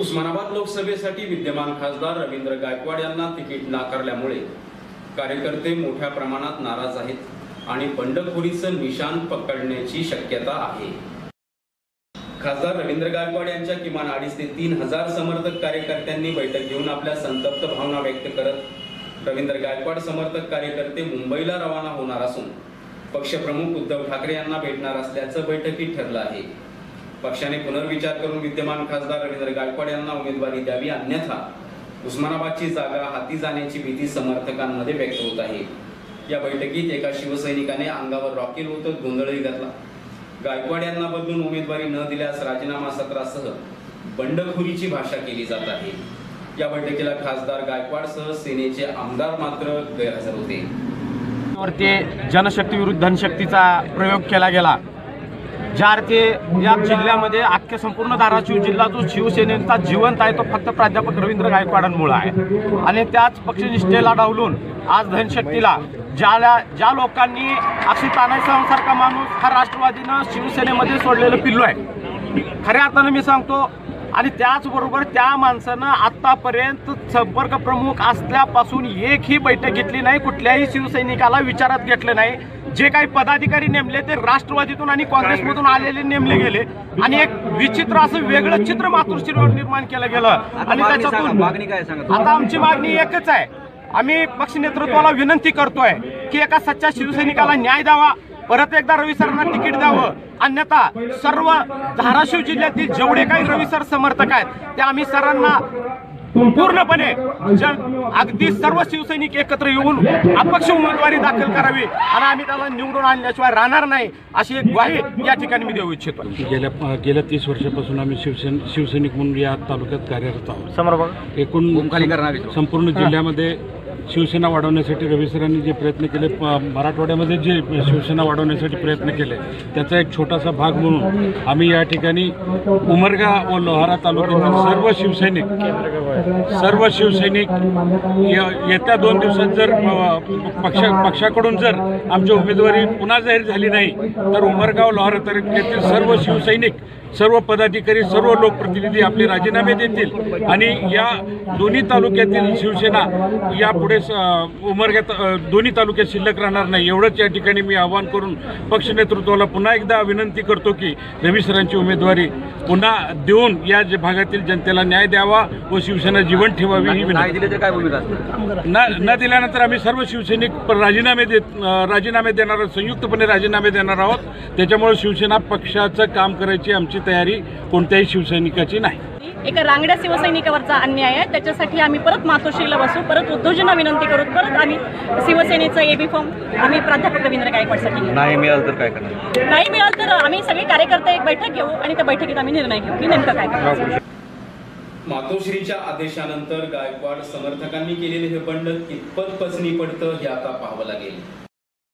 उस्मानाबाद लोकसभेसाठी विद्यमान खासदार रवींद्र गायकवाड यांना तिकीट नाकारल्यामुळे कार्यकर्ते मोठ्या प्रमाणात नाराज आहेत आणि बंडखोरीचं निशाण पकडण्याची शक्यता आहे. खासदार रवींद्र गायकवाड यांच्या किमान अडीच ते तीन हजार समर्थक कार्यकर्त्यांनी बैठक घेऊन आपल्या संतप्त भावना व्यक्त करत रवींद्र गायकवाड समर्थक कार्यकर्ते मुंबईला रवाना होणार असून पक्षप्रमुख उद्धव ठाकरे यांना भेटणार असल्याचं बैठकीत ठरलं आहे. पक्षाने पुनर्विचार करून विद्यमान खासदार रवींद्र गायकवाड यांना उमेदवारी द्यावी अन्यथा उस्मानाबादची जागा हाती जाण्याची भीती समर्थकांमध्ये व्यक्त होत आहे. या बैठकीत एका शिवसैनिकाने अंगावर रॉकेल होत गोंधळही घातला. गायकवाड यांना बदलून उमेदवारी न दिल्यास राजीनामा सत्रासह बंडखोरीची भाषा केली जात आहे. या बैठकीला खासदार गायकवाडसह सेनेचे आमदार मात्र गैरहजर होते. जनशक्ती विरुद्ध धनशक्तीचा प्रयोग केला गेला. ज्या अर्थी या जिल्ह्यामध्ये अख्ख्या संपूर्ण धाराशिव जिल्हा जो शिवसेनेचा जिवंत आहे तो फक्त प्राध्यापक रवींद्र गायकवाडांमुळे आहे. आणि त्याच पक्षनिष्ठेला डावलून आज धनशक्तीला ज्याला ज्या लोकांनी अशी तानासाहेबांसारखा माणूस हा राष्ट्रवादीनं शिवसेनेमध्ये सोडलेलं पिल्लू आहे. खऱ्या अर्थानं मी सांगतो आणि त्याचबरोबर त्या माणसानं आत्तापर्यंत संपर्क प्रमुख असल्यापासून एकही बैठक घेतली नाही कुठल्याही शिवसैनिकाला विचारात घेतलं नाही. जे काही पदाधिकारी नेमले ते राष्ट्रवादीतून आणि काँग्रेसमधून आलेले नेमले गेले. आणि एक विचित्र असं वेगळं चित्र मातृश्रीवर निर्माण केलं गेलं. आणि त्याच्यातून आता आमची मागणी एकच आहे. आम्ही पक्ष नेतृत्वाला विनंती करतोय की एका सच्चा शिवसैनिकाला न्याय द्यावा. परत एकदा रवी सरांना तिकीट द्यावं. अन्यथा सर्व धाराशिव जिल्ह्यातील जेवढे काही रवी सर समर्थक आहेत ते आम्ही सरांना पूर्णपणे जन अगदी सर्व शिवसैनिक एकत्र येऊन अपक्ष उमेदवारी दाखल करावी आणि आम्ही त्याला निवडून आणल्याशिवाय राहणार नाही अशी एक ग्वाही या ठिकाणी मी देऊ इच्छितो. गेल्या गेल्या तीस वर्षापासून आम्ही शिवसेन शिवसैनिक म्हणून या तालुक्यात कार्यरत आहोत. एकूण ओमखाली करणार आहे. संपूर्ण जिल्ह्यामध्ये शिवसेना वाढवण्यासाठी रवी सरांनी जे प्रयत्न केले प- मराठवाड्यामध्ये जे शिवसेना वाढवण्यासाठी प्रयत्न केले त्याचा एक छोटासा भाग म्हणून आम्ही या ठिकाणी उमरगा व लोहारा तालुक्यातील सर्व शिवसैनिक सर्व शिवसैनिक य- येत्या दोन दिवसात जर पक्ष पक्षाकडून जर आमची उमेदवारी पुन्हा जाहीर झाली नाही तर उमरगाव लोहारा तालुक्यातील सर्व शिवसैनिक सर्व पदाधिकारी सर्व लोकप्रतिनिधी आपले राजीनामे देतील. आणि या दोन्ही तालुक्यातील शिवसेना यापुढे उमरग्यात दोन्ही तालुक्यात शिल्लक राहणार नाही. एवढंच या ठिकाणी मी आवाहन करून पक्ष नेतृत्वाला पुन्हा एकदा विनंती करतो की रवी सरांची उमेदवारी पुन्हा देऊन या जे भागातील जनतेला न्याय द्यावा व शिवसेना जीवन ठेवावी ही विनंती. दिले तर काय भूमिका असणार न न दिल्यानंतर आम्ही सर्व शिवसैनिक राजीनामे देत राजीनामे देणार आहोत संयुक्तपणे राजीनामे देणार आहोत. त्याच्यामुळे शिवसेना पक्षाचं काम करायची आमची तयारी कोणत्याही शिवसैनिकाची नाही. एका रांगड्या शिवसैनिकावरचा अन्याय आहे. त्याच्यासाठी आम्ही परत मातोश्रीला बसू परत उद्धवजींना विनंती करू परत आम्ही शिवसेनेचं एबी फॉर्म आम्ही प्राध्यापक रवींद्र गायकवाडसाठी. नाही मिळालं तर काय करणार? नाही मिळालं तर आम्ही सगळे कार्यकर्ते एक बैठक घेऊ आणि त्या बैठकीत आम्ही निर्णय घेऊ. की नेमकं काय करायचं? मातोश्रीच्या आदेशानंतर गायकवाड समर्थकांनी केलेले हे बंड कितपत पचनी पडतं हे आता पाहावं लागेल.